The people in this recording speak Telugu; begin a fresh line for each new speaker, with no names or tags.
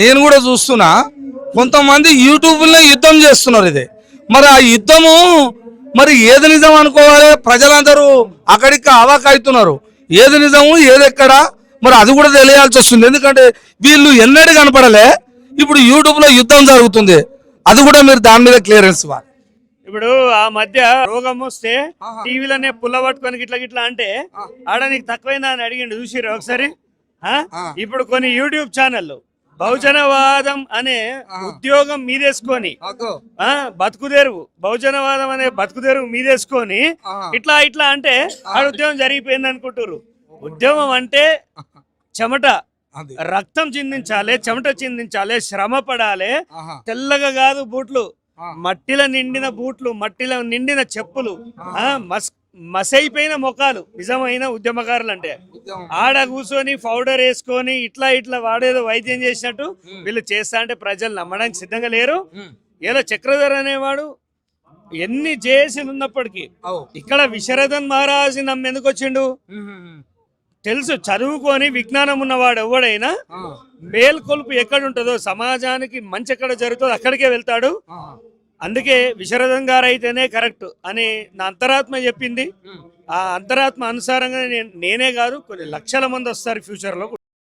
నేను కూడా చూస్తున్నా. కొంతమంది యూట్యూబ్లో యుద్ధం చేస్తున్నారు ఇది. మరి ఆ యుద్ధము మరి ఏది నిజం అనుకోవాలి? ప్రజలందరూ అక్కడికి అవాక్ అవుతున్నారు ఏది నిజము ఏది ఎక్కడ? మరి అది కూడా తెలియాల్సి వస్తుంది. ఎందుకంటే వీళ్ళు ఎన్నడూ కనపడలే. ఇప్పుడు యూట్యూబ్లో యుద్ధం జరుగుతుంది. అది కూడా మీరు దాని మీద క్లియరెన్స్ ఇవ్వాలి.
ఇప్పుడు ఆ మధ్య రోగం వస్తే టీవీలోనే పుల్ల పట్టుకొని గిట్ల గిట్ల అంటే ఆడ నీకు తక్కువైందా అని అడిగిండు. చూసిరు ఒకసారి? ఇప్పుడు కొన్ని యూట్యూబ్ ఛానళ్ళు బహుజనవాదం అనే ఉద్యోగం మీదేసుకొని బతుకుదేరువు బహుజనవాదం అనే బతుకుదేరువు మీదేసుకొని ఇట్లా ఇట్లా అంటే ఆ. ఉద్యోగం జరిగిపోయింది అనుకుంటారు ఉద్యమం అంటే చెమట రక్తం చిందించాలి చెమట చిందించాలి శ్రమ పడాలి తెల్లగా కాదు బూట్లు. మట్టిలో నిండిన బూట్లు మట్టిలో నిండిన చెప్పులు ఆ మస్ మసైపోయిన ముఖాలు నిజమైన ఉద్యమకారులు అంటే ఆడ కూర్చొని పౌడర్ వేసుకొని ఇట్లా ఇట్లా వాడేదో వైద్యం చేసినట్టు వీళ్ళు చేస్తా అంటే ప్రజలు నమ్మడానికి సిద్ధంగా లేరు. ఏదో చక్రధర్ అనేవాడు ఎన్ని చేసి ఉన్నప్పటికీ ఇక్కడ విశరథన్ మహారాజు నమ్మ ఎందుకు వచ్చిండు తెలుసు చదువుకొని విజ్ఞానం ఉన్నవాడు ఎవడైనా మేల్కొలుపు ఎక్కడ ఉంటుందో సమాజానికి మంచి ఎక్కడ జరుగుతుందో అక్కడికే వెళ్తాడు. అందుకే విశరథం గారు అయితేనే కరెక్ట్ అని నా అంతరాత్మ చెప్పింది. ఆ అంతరాత్మ అనుసారంగా నేను- నేనే కాదు కొన్ని లక్షల మంది వస్తారు ఫ్యూచర్లో.